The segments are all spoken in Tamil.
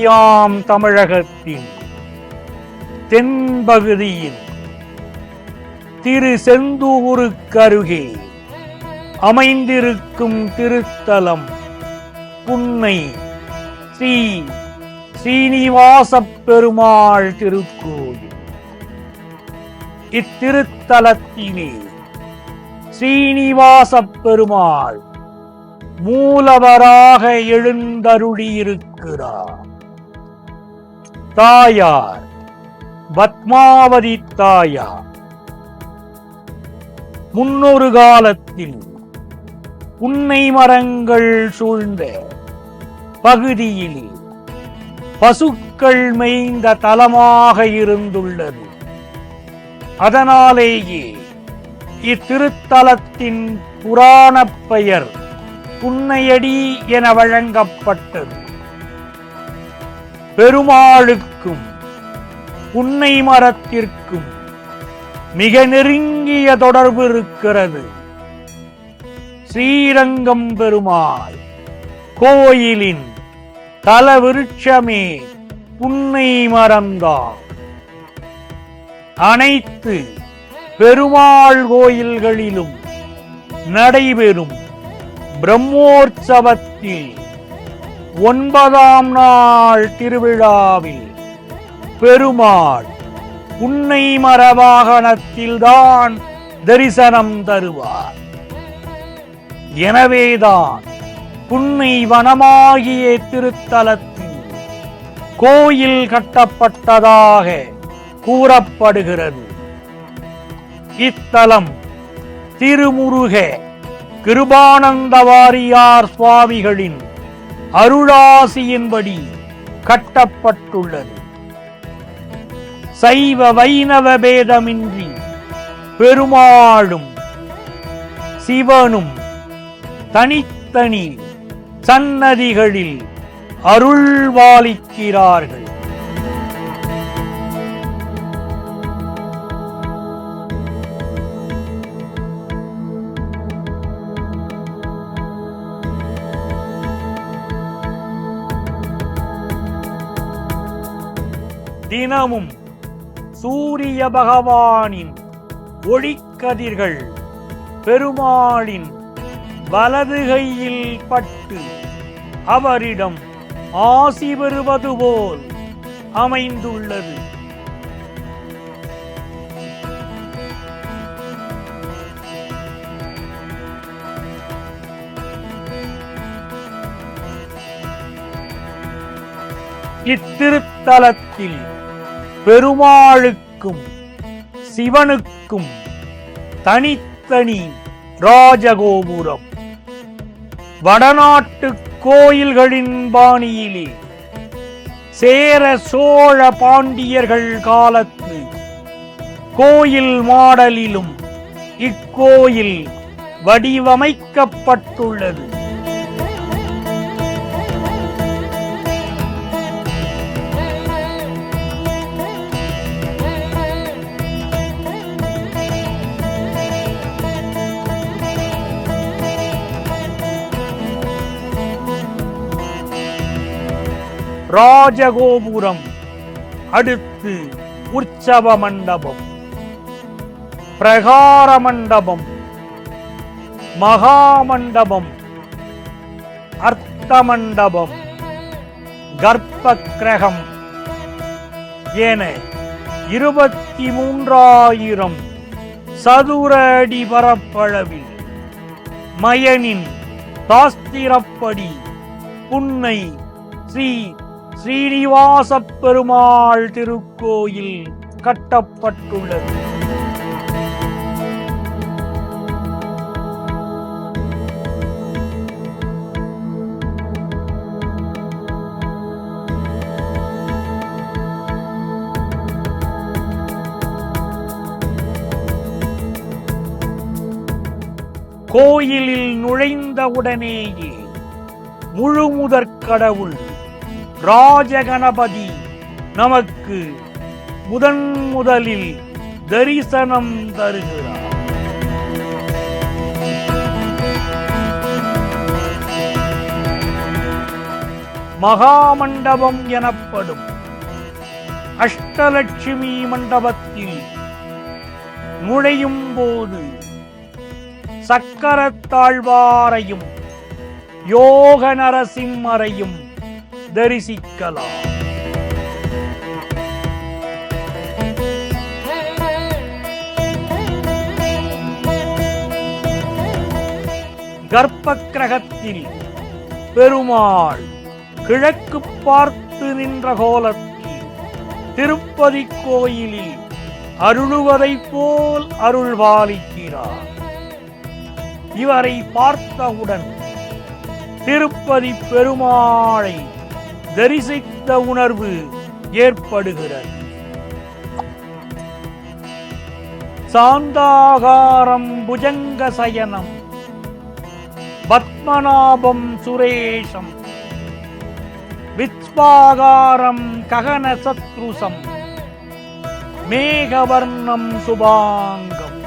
யாம் தமிழகத்தின் தென்பகுதியில் திரு செந்தூருக்கருகே அமைந்திருக்கும் திருத்தலம் புன்னை ஸ்ரீ ஸ்ரீனிவாசப் பெருமாள் திருக்கோயில். இத்திருத்தலத்திலே ஸ்ரீனிவாசப் பெருமாள் மூலவராக எழுந்தருளியிருக்கிறார். தாயார் பத்மாவதி தாயார். முன்னொரு காலத்தில் புன்னை மரங்கள் சூழ்ந்த பகுதியில் பசுக்கள் மேய்ந்த தலமாக இருந்துள்ளது. அதனாலேயே இத்திருத்தலத்தின் புராணப் பெயர் புன்னையடி என வழங்கப்பட்டது. பெருமாளுக்கும் புன்னை மரத்திற்கும் மிக நெருங்கிய தொடர்பு இருக்கிறது. ஸ்ரீரங்கம் பெருமாள் கோயிலின் தலவிருட்சமே புன்னை மரம்தான். அனைத்து பெருமாள் கோயில்களிலும் நடைபெறும் பிரம்மோற்சவத்தில் ஒன்பதாம் நாள் திருவிழாவில் பெருமாள் புன்னை மரவாகனத்தில்தான் தரிசனம் தருவார். எனவேதான் புன்னை வனமாகிய திருத்தலத்தில் கோயில் கட்டப்பட்டதாக கூறப்படுகிறது. இத்தலம் திருமுருக கிருபானந்த வாரியார் சுவாமிகளின் அருளாசியின்படி கட்டப்பட்டுள்ளது. சைவ வைணவ பேதமின்றி பெருமாளும் சிவனும் தனித்தனி சன்னதிகளில் அருள்வாளிக்கிறார்கள். தினமும் சூரிய பகவானின் ஒளிக்கதிர்கள் பெருமாளின் வலது கையில் பட்டு அவரிடம் ஆசி பெறுவது போல் அமைந்துள்ளது. இத்திருத்தலத்தில் பெருமாளுக்கும் சிவனுக்கும் தனித்தனி ராஜகோபுரம். வடநாட்டு கோயில்களின் பாணியிலே சேர சோழ பாண்டியர்கள் காலத்து கோயில் மாடலிலும் இக்கோயில் வடிவமைக்கப்பட்டுள்ளது. ராஜகோபுரம் அடுத்து உற்சவ மண்டபம் பிரகார மண்டபம் மகாமண்டபம் அர்த்த மண்டபம் கர்ப்ப கிரகம் என இருபத்தி மூன்றாயிரம் சதுர அடி பரப்பளவில் மயனின் சாஸ்திரப்படி புன்னை ஸ்ரீ ஸ்ரீனிவாச பெருமாள் திருக்கோயில் கட்டப்பட்டுள்ளது. கோயிலில் நுழைந்தவுடனேயே முழுமுதற் கடவுள் ராஜகணபதி நமக்கு முதன் முதலில் தரிசனம் தருகிறார். மகாமண்டபம் எனப்படும் அஷ்டலட்சுமி மண்டபத்தில் நுழையும் போது சக்கரத்தாழ்வாரையும் யோக நரசிம்மரையும் தரிசிக்கலாம். கர்ப்ப கிரகத்தில் பெருமாள் கிழக்கு பார்த்து நின்ற கோலத்தில் திருப்பதி கோயிலில் அருளுவதைப் போல் அருள்பாலிக்கிறார் இவரை பார்த்தவுடன் திருப்பதி பெருமாளை தரிசித்த உணர்வு ஏற்படுகிறது. சாந்தாகாரம் புஜங்க சயனம் பத்மநாபம் சுரேஷம் விஸ்வாகாரம் ககன சத்ருசம் மேகவர்ணம் சுபாங்கம்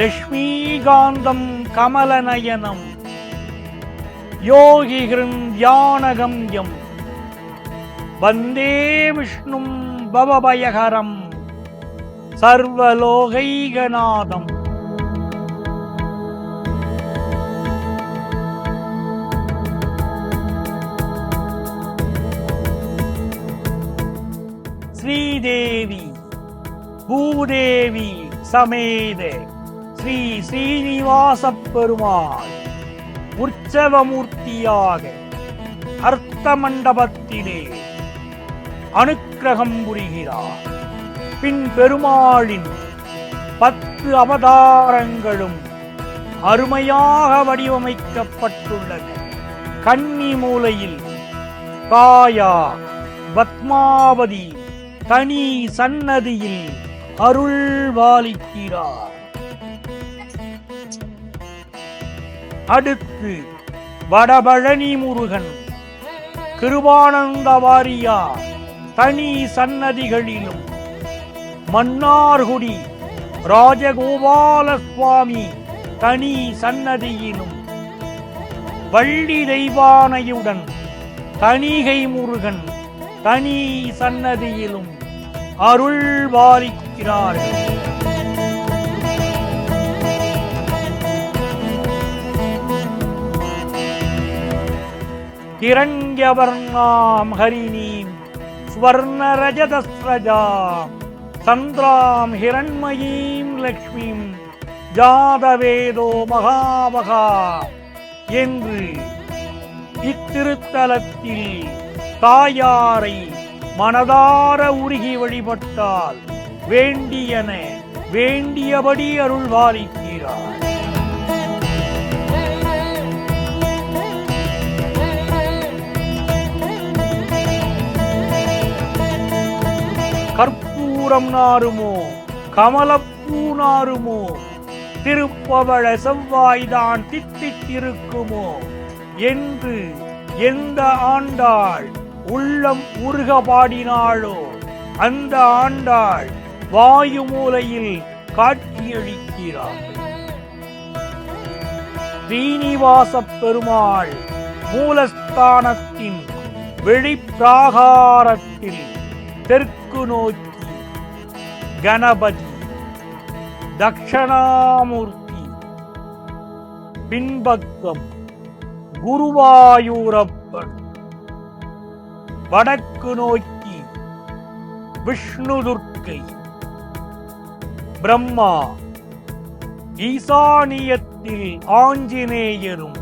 லக்ஷ்மீகாந்தம் கமலநயனம். யோகிகிருன் தியானகம்யம் வந்தே விஷ்ணும் பவபயகரம். சர்வலோகைகநாதம். ஸ்ரீதேவி பூதேவி சமேத. ஸ்ரீ ஸ்ரீனிவாச பெருமாள். உற்சவமூர்த்தியாக அர்த்த மண்டபத்திலே அனுக்கிரகம் புரிகிறார். பின் பெருமாளின் பத்து அவதாரங்களும் அருமையாக வடிவமைக்கப்பட்டுள்ளது கன்னி மூலையில் காயா பத்மாவதி தனி சன்னதியில் அருள் வாலிக்கிறார் அடுத்த வடபழனி முருகன். கிருபானந்த வாரியா தனி சன்னதிகளிலும். மன்னார்குடி ராஜகோபால சுவாமி தனி சன்னதியிலும். வள்ளி தெய்வானையுடன் தனிகை முருகன் தனி சன்னதியிலும் அருள் வாரிக்கிறார்கள் கிரண்யவர்ணாம் ஹரிணீம் ஸ்வர்ணரஜதஸ்ரஜாம் சந்திராம் ஹிரண்மயீம் லக்ஷ்மீம் ஜாதவேதோ மகாமகா என்று இத்திருத்தலத்தில் தாயாரை மனதார உருகி வழிபட்டால் வேண்டியன வேண்டியபடி அருள்வாளிக்கிறார் கற்பூரம் நாருமோ கமலப்பூ நாருமோ திருப்பவள செவ்வாய்தான் தித்தித்திருக்குமோ என்று எந்த ஆண்டாள் உள்ளம் உருக பாடினாளோ அந்த ஆண்டாள் வாயு மூலையில் காட்சியளிக்கிறார் ஸ்ரீனிவாச பெருமாள் மூலஸ்தானத்தின் வெளிப்பிராகாரத்தில் தெற்கு நோக்கி கணபதி தக்ஷணாமூர்த்தி பின்பக்கம் குருவாயூரப்பன் வடக்கு நோக்கி விஷ்ணு துர்க்கை பிரம்மா ஈசானியத்தில் ஆஞ்சநேயரும்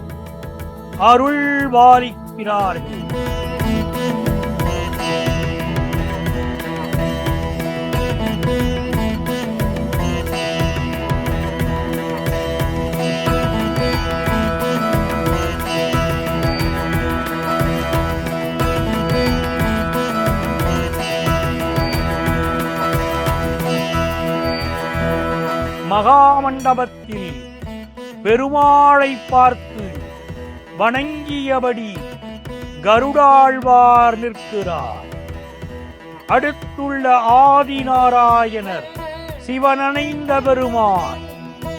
அருள் வாரிக்கிறார்கள் மகாமண்டபத்தில் பெருமாளை பார்த்து வணங்கியபடி கருடாழ்வார் நிற்கிறார். அடுத்துள்ள ஆதிநாராயணர் சிவனணைந்த பெருமான்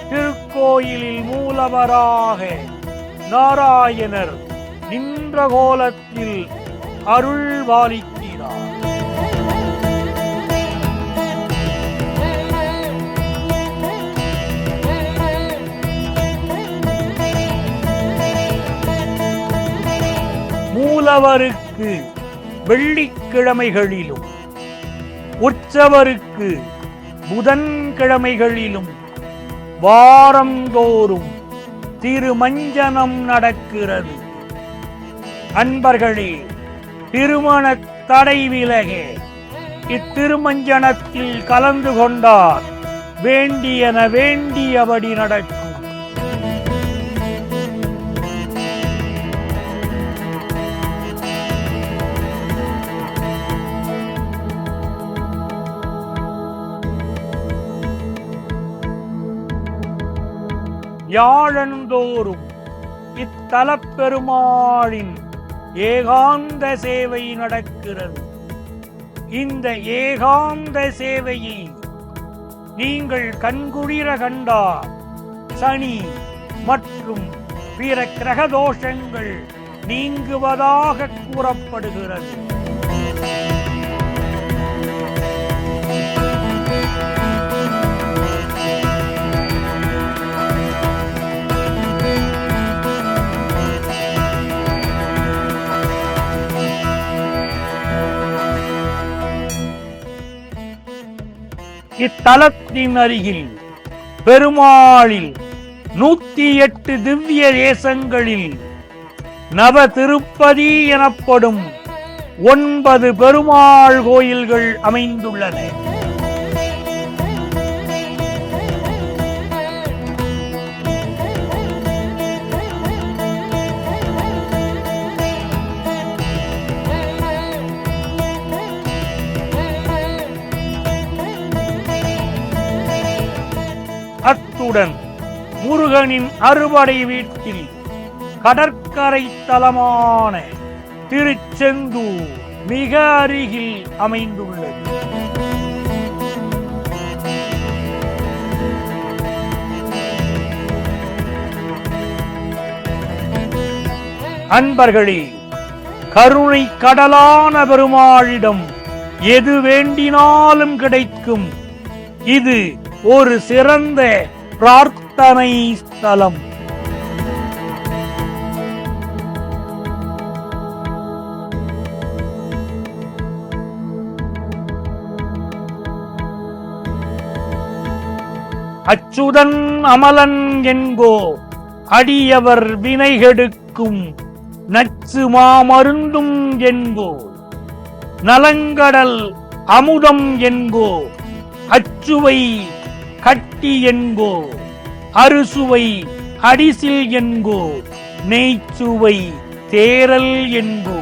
திருக்கோயிலில் மூலவராக நாராயணர் நின்ற கோலத்தில் அருள் பாலிக்கிறார். மூலவருக்கு வெள்ளிக்கிழமைகளிலும் உற்சவருக்கு புதன்கிழமைகளிலும் வாரந்தோறும் திருமஞ்சனம் நடக்கிறது. அன்பர்களே திருமண தடை விலக இத்திருமஞ்சனத்தில் கலந்து கொண்டார். வேண்டியன வேண்டியபடி நடக்கும். யாழந்தோறும் இத்தலப்பெருமாளின் ஏகாந்த சேவை நடக்கிறது. இந்த ஏகாந்த சேவையை நீங்கள் கண்குளிர கண்டா சனி மற்றும் பிற கிரக தோஷங்கள் நீங்குவதாக கூறப்படுகிறது. இத்தலத்தின் அருகில் பெருமாளில் நூத்தி எட்டு திவ்ய தேசங்களில் நவ திருப்பதி எனப்படும் ஒன்பது பெருமாள் கோயில்கள் அமைந்துள்ளன. அத்துடன் முருகனின் அறுபடை வீட்டில் கடற்கரை தலமான திருச்செந்தூர் மிக அருகில் அமைந்துள்ளது. அன்பர்களே கருணை கடலான பெருமாளிடம் எது வேண்டினாலும் கிடைக்கும். இது ஒரு சிறந்த பிரார்த்தனை ஸ்தலம் அச்சுதன் அமலன் என்போ அடியவர் வினைகெடுக்கும் நச்சு மாமருந்தும் என்போ நலங்கடல் அமுதம் என்போ அச்சுவை கட்டி என்கோ அறுசுவை அடிசில் என்கோ நெய்ச்சுவை தேரல் என்போ.